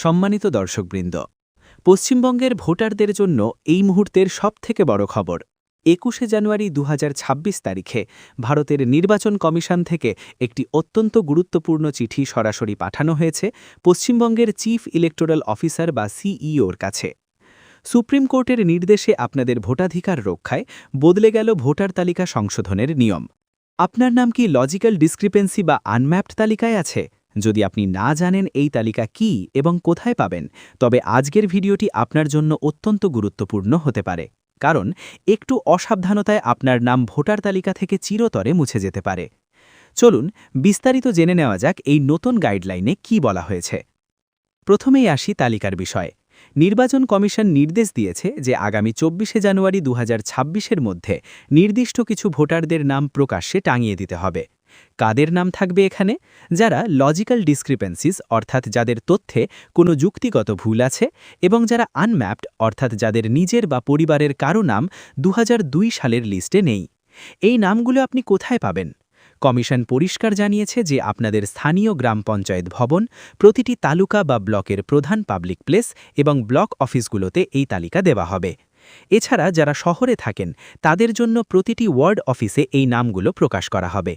সম্মানিত দর্শকবৃন্দ, পশ্চিমবঙ্গের ভোটারদের জন্য এই মুহূর্তের সবথেকে বড় খবর। একুশে জানুয়ারি দু হাজার ছাব্বিশ তারিখে ভারতের নির্বাচন কমিশন থেকে একটি অত্যন্ত গুরুত্বপূর্ণ চিঠি সরাসরি পাঠানো হয়েছে পশ্চিমবঙ্গের চিফ ইলেকটোরাল অফিসার বা সিইওর কাছে। সুপ্রিম কোর্টের নির্দেশে আপনাদের ভোটাধিকার রক্ষায় বদলে গেল ভোটার তালিকা সংশোধনের নিয়ম। আপনার নাম কি লজিক্যাল ডিসক্রিপেন্সি বা আনম্যাপড তালিকায় আছে? যদি আপনি না জানেন এই তালিকা কি এবং কোথায় পাবেন, তবে আজকের ভিডিওটি আপনার জন্য অত্যন্ত গুরুত্বপূর্ণ হতে পারে, কারণ একটু অসাবধানতায় আপনার নাম ভোটার তালিকা থেকে চিরতরে মুছে যেতে পারে। চলুন বিস্তারিত জেনে নেওয়া যাক এই নতুন গাইডলাইনে কি বলা হয়েছে। প্রথমেই আসি তালিকার বিষয়ে। নির্বাচন কমিশন নির্দেশ দিয়েছে যে আগামী চব্বিশে জানুয়ারি দু এর মধ্যে নির্দিষ্ট কিছু ভোটারদের নাম প্রকাশ্যে টাঙিয়ে দিতে হবে। কাদের নাম থাকবে এখানে? যারা লজিক্যাল ডিসক্রিপেন্সিস অর্থাৎ যাদের তথ্যে কোনো যুক্তিগত ভুল আছে, এবং যারা আনম্যাপড অর্থাৎ যাদের নিজের বা পরিবারের কারও নাম দু হাজার দুই সালের লিস্টে নেই। এই নামগুলো আপনি কোথায় পাবেন? কমিশন পরিষ্কার জানিয়েছে যে আপনাদের স্থানীয় গ্রাম পঞ্চায়েত ভবন, প্রতিটি তালুকা বা ব্লকের প্রধান পাবলিক প্লেস এবং ব্লক অফিসগুলোতে এই তালিকা দেওয়া হবে। এছাড়া যারা শহরে থাকেন, তাদের জন্য প্রতিটি ওয়ার্ড অফিসে এই নামগুলো প্রকাশ করা হবে।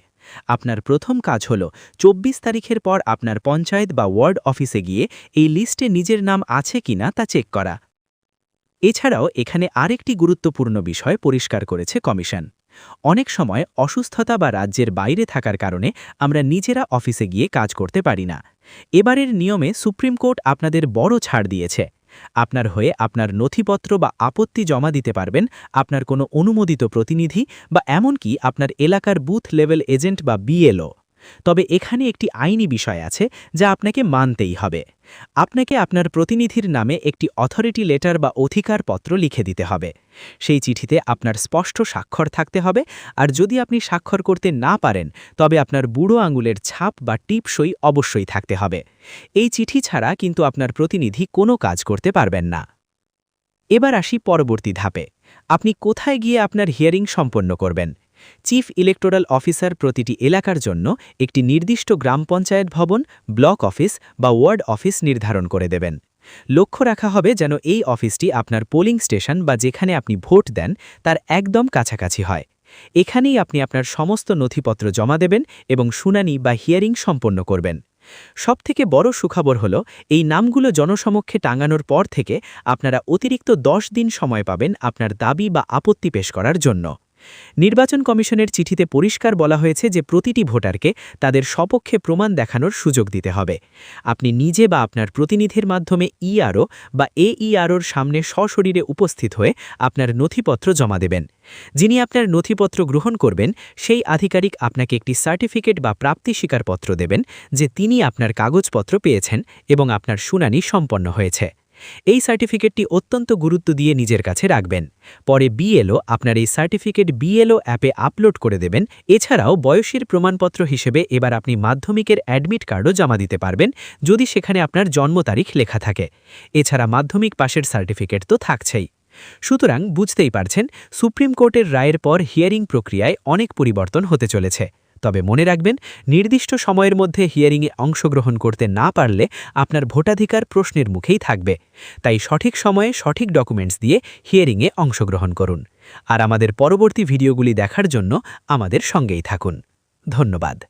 আপনার প্রথম কাজ হল ২৪ তারিখের পর আপনার পঞ্চায়েত বা ওয়ার্ড অফিসে গিয়ে এই লিস্টে নিজের নাম আছে কিনা তা চেক করা। এছাড়াও এখানে আরেকটি গুরুত্বপূর্ণ বিষয় পরিষ্কার করেছে কমিশন। অনেক সময় অসুস্থতা বা রাজ্যের বাইরে থাকার কারণে আমরা নিজেরা অফিসে গিয়ে কাজ করতে পারি না। এবারের নিয়মে সুপ্রিম কোর্ট আপনাদের বড় ছাড় দিয়েছে। আপনার হয়ে আপনার নথিপত্র বা আপত্তি জমা দিতে পারবেন আপনার কোনো অনুমোদিত প্রতিনিধি বা এমনকি আপনার এলাকার বুথ লেভেল এজেন্ট বা বিএলও। তবে এখানে একটি আইনি বিষয় আছে যা আপনাকে মানতেই হবে। আপনাকে আপনার প্রতিনিধির নামে একটি অথরিটি লেটার বা অধিকারপত্র লিখে দিতে হবে। সেই চিঠিতে আপনার স্পষ্ট স্বাক্ষর থাকতে হবে আর যদি আপনি স্বাক্ষর করতে না পারেন, তবে আপনার বুড়ো আঙুলের ছাপ বা টিপসই অবশ্যই থাকতে হবে। এই চিঠি ছাড়া কিন্তু আপনার প্রতিনিধি কোনো কাজ করতে পারবেন না। এবার আসি পরবর্তী ধাপে। আপনি কোথায় গিয়ে আপনার হিয়ারিং সম্পন্ন করবেন? চিফ ইলেকটোরাল অফিসার প্রতিটি এলাকার জন্য একটি নির্দিষ্ট গ্রাম পঞ্চায়েত ভবন, ব্লক অফিস বা ওয়ার্ড অফিস নির্ধারণ করে দেবেন। লক্ষ্য রাখা হবে যেন এই অফিসটি আপনার পোলিং স্টেশন বা যেখানে আপনি ভোট দেন তার একদম কাছাকাছি হয়। এখানেই আপনি আপনার সমস্ত নথিপত্র জমা দেবেন এবং শুনানি বা হিয়ারিং সম্পন্ন করবেন। সবথেকে বড় সুখবর হল, এই নামগুলো জনসমক্ষে টাঙানোর পর থেকে আপনারা অতিরিক্ত দশ দিন সময় পাবেন আপনার দাবি বা আপত্তি পেশ করার জন্য। নির্বাচন কমিশনের চিঠিতে পরিষ্কার বলা হয়েছে যে প্রতিটি ভোটারকে তাদের সপক্ষে প্রমাণ দেখানোর সুযোগ দিতে হবে। আপনি নিজে বা আপনার প্রতিনিধির মাধ্যমে ইআরও বা এইআরওর সামনে সশরীরে উপস্থিত হয়ে আপনার নথিপত্র জমা দেবেন। যিনি আপনার নথিপত্র গ্রহণ করবেন, সেই আধিকারিক আপনাকে একটি সার্টিফিকেট বা প্রাপ্তি স্বীকারপত্র দেবেন, যে তিনি আপনার কাগজপত্র পেয়েছেন এবং আপনার শুনানি সম্পন্ন হয়েছে। এই সার্টিফিকেটটি অত্যন্ত গুরুত্ব দিয়ে নিজের কাছে রাখবেন। পরে বিএলও আপনার এই সার্টিফিকেট বিএলও অ্যাপে আপলোড করে দেবেন। এছাড়াও বয়সের প্রমাণপত্র হিসেবে এবার আপনি মাধ্যমিকের অ্যাডমিট কার্ডও জমা দিতে পারবেন, যদি সেখানে আপনার জন্ম তারিখ লেখা থাকে। এছাড়া মাধ্যমিক পাশের সার্টিফিকেট তো থাকছেই। সুতরাং বুঝতেই পারছেন, সুপ্রিম কোর্টের রায়ের পর হিয়ারিং প্রক্রিয়ায় অনেক পরিবর্তন হতে চলেছে। তবে মনে রাখবেন, নির্দিষ্ট সময়ের মধ্যে হিয়ারিংয়ে অংশগ্রহণ করতে না পারলে আপনার ভোটাধিকার প্রশ্নের মুখেই থাকবে। তাই সঠিক সময়ে সঠিক ডকুমেন্টস দিয়ে হিয়ারিংয়ে অংশগ্রহণ করুন। আর আমাদের পরবর্তী ভিডিওগুলি দেখার জন্য আমাদের সঙ্গেই থাকুন। ধন্যবাদ।